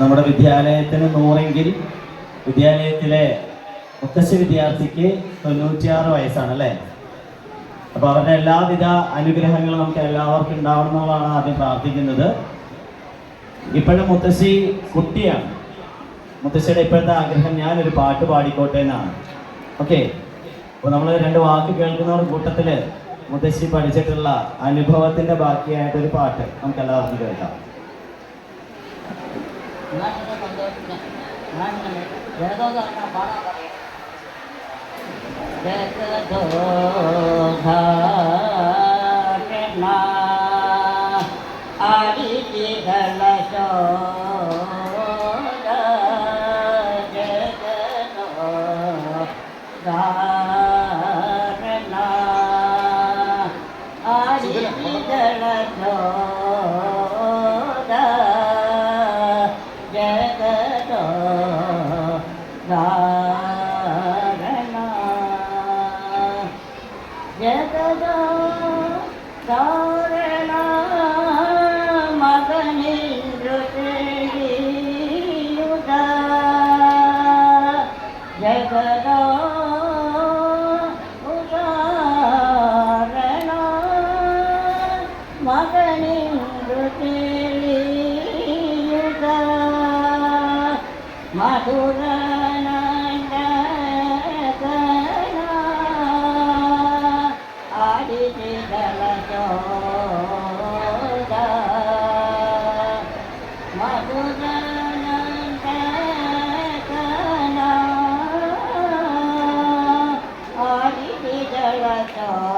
നമ്മുടെ വിദ്യാലയത്തിന് നൂറെങ്കിൽ വിദ്യാലയത്തിലെ മുത്തശ്ശി വിദ്യാർത്ഥിക്ക് തൊണ്ണൂറ്റിയാറ് വയസ്സാണ് അല്ലേ അപ്പോൾ അവരുടെ എല്ലാവിധ അനുഗ്രഹങ്ങളും നമുക്ക് എല്ലാവർക്കും ഉണ്ടാവണം എന്നുള്ളതാണ് ആദ്യം പ്രാർത്ഥിക്കുന്നത്. ഇപ്പോഴും മുത്തശ്ശി കുട്ടിയാണ്. മുത്തശ്ശിയുടെ ഇപ്പോഴത്തെ ആഗ്രഹം ഞാനൊരു പാട്ട് പാടിക്കോട്ടെ എന്നാണ്. ഓക്കെ അപ്പോൾ നമ്മൾ രണ്ട് വാക്ക് കേൾക്കുന്നവർ കൂട്ടത്തിൽ മുത്തശ്ശി പഠിച്ചിട്ടുള്ള അനുഭവത്തിന്റെ ബാക്കിയായിട്ടൊരു പാട്ട് നമുക്ക് എല്ലാവർക്കും കേൾക്കാം. ನಾಟಕ ಬಂದೋದಕ್ಕೆ ನಾಡಿನಲ್ಲಿ ಬೆಳೆದೋದು ಅನ್ನೋ ಪಾಠ ధారణ. జగదా ధారణ మగని జగదా टा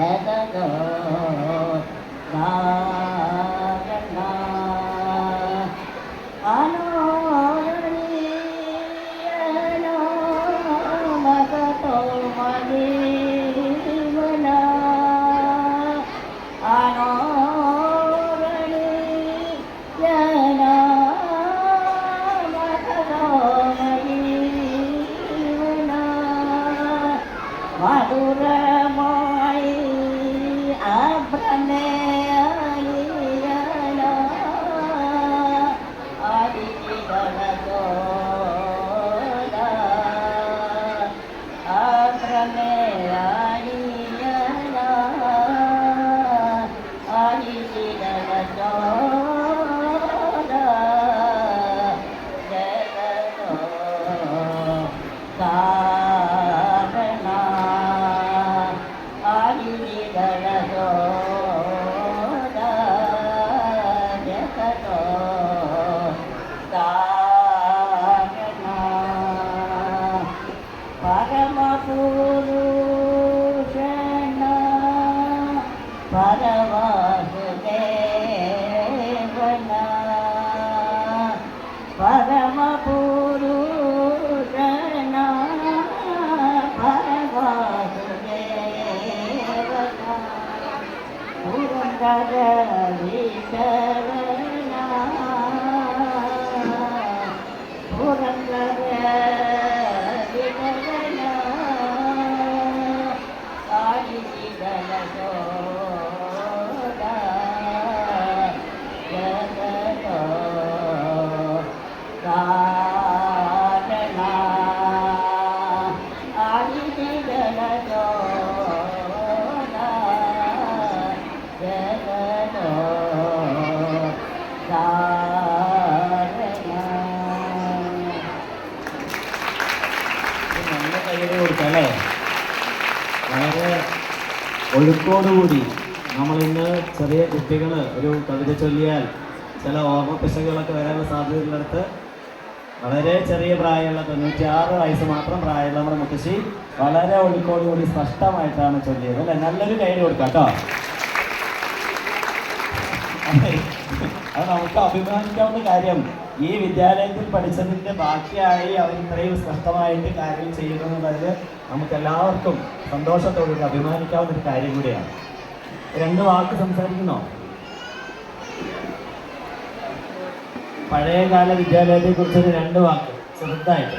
¿Eh? لا ഒഴുക്കോടുകൂടി നമ്മൾ ഇന്ന് ചെറിയ കുട്ടികൾ ഒരു കവിത ചൊല്ലിയാൽ ചില ഓർമ്മ പിശകുകളൊക്കെ വരാനുള്ള സാധ്യതയുള്ളിടത്ത് വളരെ ചെറിയ പ്രായമുള്ള തൊണ്ണൂറ്റിയാറ് വയസ്സ് മാത്രം പ്രായമുള്ള നമ്മുടെ മുത്തശ്ശി വളരെ ഒഴുക്കോടുകൂടി സ്പഷ്ടമായിട്ടാണ് ചൊല്ലിയത്. അല്ലെ? നല്ലൊരു കൈ കൊടുക്കാം കേട്ടോ. അതെ. നമുക്ക് അഭിമാനിക്കാവുന്ന കാര്യം ഈ വിദ്യാലയത്തിൽ പഠിച്ചതിന്റെ ബാക്കിയായി അവർ ഇത്രയും സ്പഷ്ടമായിട്ട് കാര്യം ചെയ്യുന്നു എന്നുള്ളതിൽ നമുക്ക് എല്ലാവർക്കും സന്തോഷത്തോടെ അഭിമാനിക്കാവുന്ന ഒരു കാര്യം കൂടിയാണ്. രണ്ട് വാക്ക് സംസാരിക്കുന്നോ? പഴയകാല വിദ്യാലയത്തെ കുറിച്ചൊരു രണ്ട് വാക്ക് ചെറുതായിട്ട്.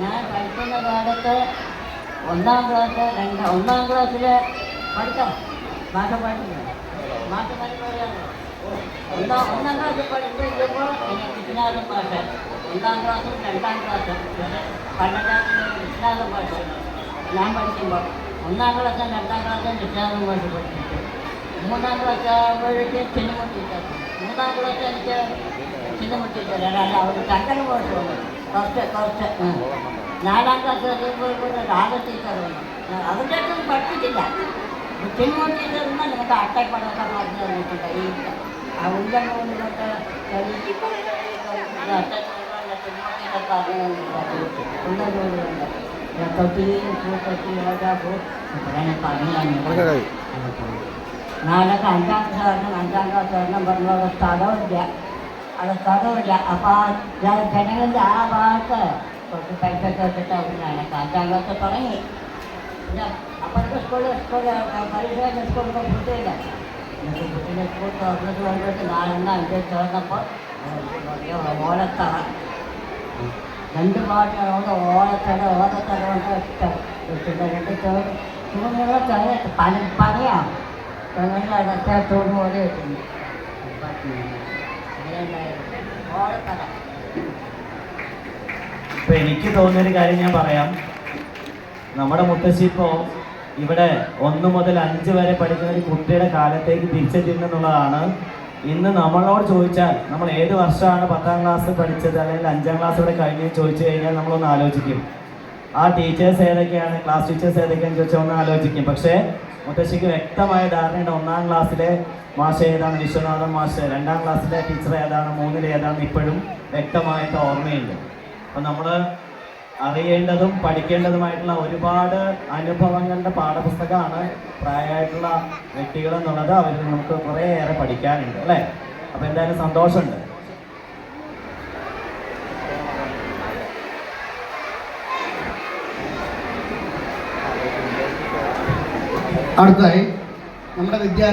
ഞാൻ പഠിക്കുന്ന കാലത്ത് ഒന്നാം ക്ലാസ് രണ്ട് ഒന്നാം ക്ലാസ്സിൽ പഠിക്കാം ഭാഷ പഠിക്കാം ഭാഷ പഠിക്കാൻ ഒന്നാം ഒന്നാം ക്ലാസ്സിൽ പഠിച്ചിരിക്കുമ്പോൾ എനിക്ക് വിശ്വനാഥൻ ഭാഷ ഒന്നാം ക്ലാസ്സും രണ്ടാം ക്ലാസ്സും പന്ത്രണ്ടാം ക്ലാസ്സിൽ വിശ്വനാഥൻ ഭാഷ ഞാൻ പഠിക്കുമ്പോൾ ഒന്നാം ക്ലാസ്സും രണ്ടാം ക്ലാസ്സും വിശ്വനാഥൻ ഭാഷ പഠിച്ചിട്ട് മൂന്നാം ക്ലാസ് ആകുമ്പോഴേക്ക് ചിന്നമുട്ടി ടീച്ചർ മൂന്നാം ക്ലാസ് എനിക്ക് ചിന്നമുട്ടി ടീച്ചർ അല്ല അവർ കണ്ടൽ ഭാഷ വന്നു കുറച്ച് കുറച്ച് ഉം. നാലാം ക്ലാസ് എത്തിയപ്പോൾ രാധ ടീച്ചർ വന്നു അവരുടെ അടുത്ത് പഠിപ്പിച്ചില്ല ಮುಖ್ಯಮಂತ್ರಿ ಇದ್ದಾರೆ ಮೇಲೆ ಮತ್ತೆ ಅಟ್ಯಾಕ್ ಮಾಡೋಕ್ಕಾಗ ಅದನ್ನ ಅನ್ನೋದಿಲ್ಲ ಈಗ ಆ ಉಂಡವನ್ನು ಮತ್ತು ಅಟ್ಯಾಕ್ ಮಾಡೋಲ್ಲ ತಿರುಮತಿ ಉಂಡನ್ನು ಕಟ್ಟಿ ಕಟ್ಟಿ ಹೋದಾಗು ನಾಲ್ಕು ಅಂಗಾಂಗಗಳನ್ನು ಅಂಗಾಂಗಗಳನ್ನು ಬರುವಾಗ ತಗೋದ್ಯ ಅದು ತಗೋದ್ಯ ಅಪಾರ ಜನಗಳಿಂದ ಆ ಭಾರತ ಕೊಟ್ಟು ಪೈಸೆ ಕೊಟ್ಟು ಅವ್ರು ನಾಲ್ಕು ಅಂಗಾಂಗ ತೊಗೊಂಡು അഞ്ച് ചേർന്നപ്പോൾ വലിയ ഓലത്തറ. രണ്ട് രണ്ട് പണിയാണ് തൂണ് പോലെ ഇപ്പൊ എനിക്ക് തോന്നിയൊരു കാര്യം ഞാൻ പറയാം. നമ്മുടെ മുത്തശ്ശി ഇപ്പോ ഇവിടെ ഒന്ന് മുതൽ അഞ്ച് വരെ പഠിക്കുന്ന ഒരു കുട്ടിയുടെ കാലത്തേക്ക് തിരിച്ചെത്തിയെന്നുള്ളതാണ് ഇന്ന് നമ്മളോട് ചോദിച്ചാൽ നമ്മൾ ഏത് വർഷമാണ് പത്താം ക്ലാസ് പഠിച്ചത് അല്ലെങ്കിൽ അഞ്ചാം ക്ലാസ് ഇവിടെ കഴിഞ്ഞ് ചോദിച്ചു കഴിഞ്ഞാൽ നമ്മളൊന്ന് ആലോചിക്കും. ആ ടീച്ചേഴ്സ് ഏതൊക്കെയാണ് ക്ലാസ് ടീച്ചേഴ്സ് ഏതൊക്കെയാണെന്ന് ചോദിച്ചാൽ ഒന്ന് ആലോചിക്കും. പക്ഷേ മുത്തശ്ശിക്ക് വ്യക്തമായ ധാരണയുണ്ട്. ഒന്നാം ക്ലാസ്സിലെ മാഷ് ഏതാണ്? വിശ്വനാഥൻ മാഷ്. രണ്ടാം ക്ലാസ്സിലെ ടീച്ചർ ഏതാണ്? മൂന്നിലെ ഏതാണ്? ഇപ്പോഴും വ്യക്തമായിട്ട് ഓർമ്മയുണ്ട്. അപ്പം നമ്മൾ അറിയേണ്ടതും പഠിക്കേണ്ടതുമായിട്ടുള്ള ഒരുപാട് അനുഭവങ്ങളുടെ പാഠപുസ്തകമാണ് പ്രായമായിട്ടുള്ള വ്യക്തികൾ എന്നുള്ളത് അവരിൽ നമുക്ക് കുറേയേറെ പഠിക്കാനുണ്ട് അല്ലേ? അപ്പം എന്തായാലും സന്തോഷമുണ്ട്. അടുത്തായി നമ്മുടെ വിദ്യാ